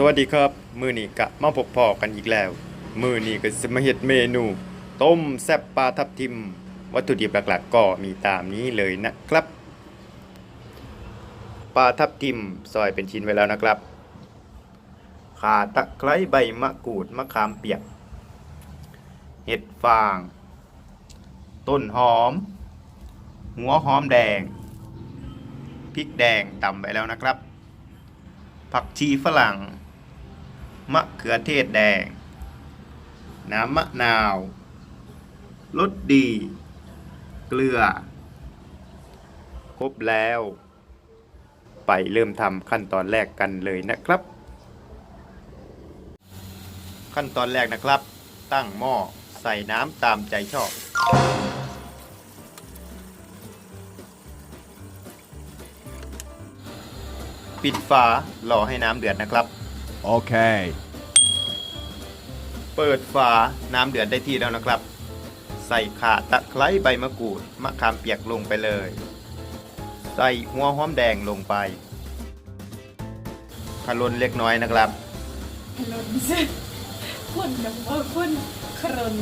สวัสดีครับ มือนี้กะมาพบพอกันอีกแล้ว มือนี้ก็จะมาเฮ็ดเมนู ต้มแซ่บปลาทับทิม วัตถุดิบหลักๆก็มีตามนี้เลยนะครับ ปลาทับทิมซอยเป็นชิ้นไว้แล้วนะครับ ข่าตะไคร้ใบมะกรูดมะขามเปียก เห็ดฟาง ต้นหอม หัวหอมแดง พริกแดงตำไปแล้วนะครับผักชีฝรั่ง มะเขือเทศแดง น้ำมะนาวรสดี เกลือ ครบแล้ว ไปเริ่มทำขั้นตอนแรกกันเลยนะครับ ขั้นตอนแรกนะครับ ตั้งหม้อใส่น้ำตามใจชอบปิดฝา รอให้น้ำเดือดนะครับ Okay. เปิดฝาน้ำเดือดได้ที่แล้วนะครับ ใส่ข่าตะไคร้ใบมะกรูดมะขามเปียกลงไปเลย ใส่หัวหอมแดงลงไปขลนเล็กน้อยนะครับขนนสิคนแบบว่าคนครน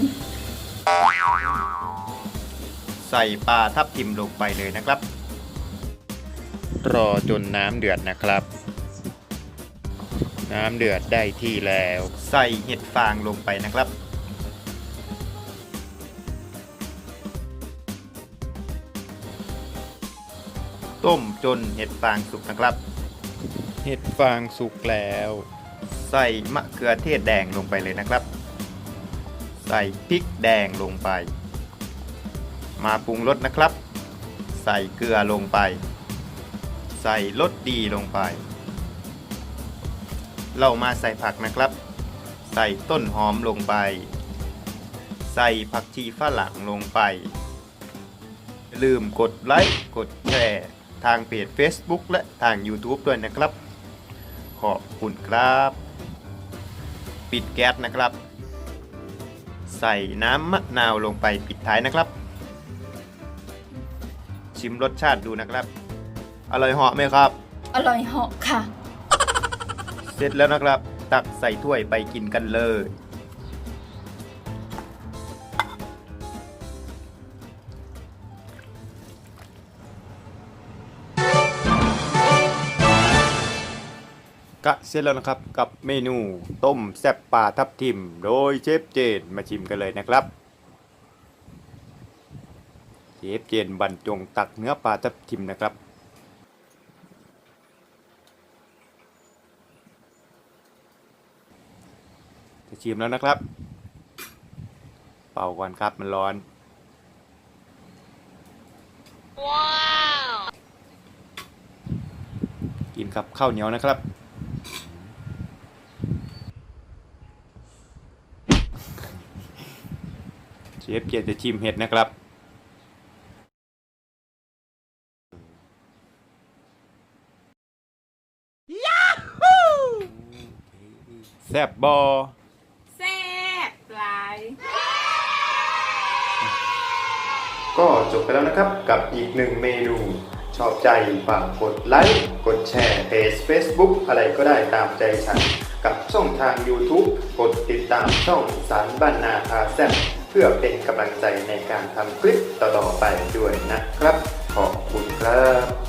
ใส่ปลาทับทิมลงไปเลยนะครับ รอจนน้ำเดือดนะครับ น้ำเดือดได้ที่แล้ว ใส่เห็ดฟางลงไปนะครับ ต้มจนเห็ดฟางสุกนะครับ เห็ดฟางสุกแล้ว ใส่มะเขือเทศแดงลงไปเลยนะครับ ใส่พริกแดงลงไป มาปรุงรสนะครับ ใส่เกลือลงไป ใส่รสดีลงไป เรามาใส่ผักนะครับ ใส่ต้นหอมลงไป ใส่ผักชีฝรั่งลงไป ลืมกดไลค์กดแชร์ทางเพจ Facebook และทาง YouTube ด้วยนะครับ ขอบคุณครับ ปิดแก๊สนะครับ ใส่น้ำมะนาวลงไปปิดท้ายนะครับ ชิมรสชาติดูนะครับ อร่อยเหาะไหมครับ อร่อยเหาะค่ะ เสร็จแล้วนะครับ ตักใส่ถ้วยไปกินกันเลย กะเสร็จแล้วนะครับกับเมนูต้มแซ่บปลาทับทิม โดยเชฟเจนมาชิมกันเลยนะครับเชฟเจนบรรจงตักเนื้อปลาทับทิมนะครับ ชิมแล้วนะครับ เป่าก่อนครับมันร้อนกินกับข้าวเหนียวนะครับ เชฟเกียรติจะชิมเห็ดนะครับแซ่บบอ แซ่บหลาย ก็จบไปแล้วนะครับกับอีกหนึ่งเมนู ชอบใจฝากกดไลค์กดแชร์เพจ Facebook อะไรก็ได้ตามใจฉัน กับช่องทาง YouTube กดติดตามช่องสารบ้านนาพาแซบเพื่อเป็นกำลังใจในการทำคลิปต่อๆไปด้วยนะครับ ขอบคุณครับ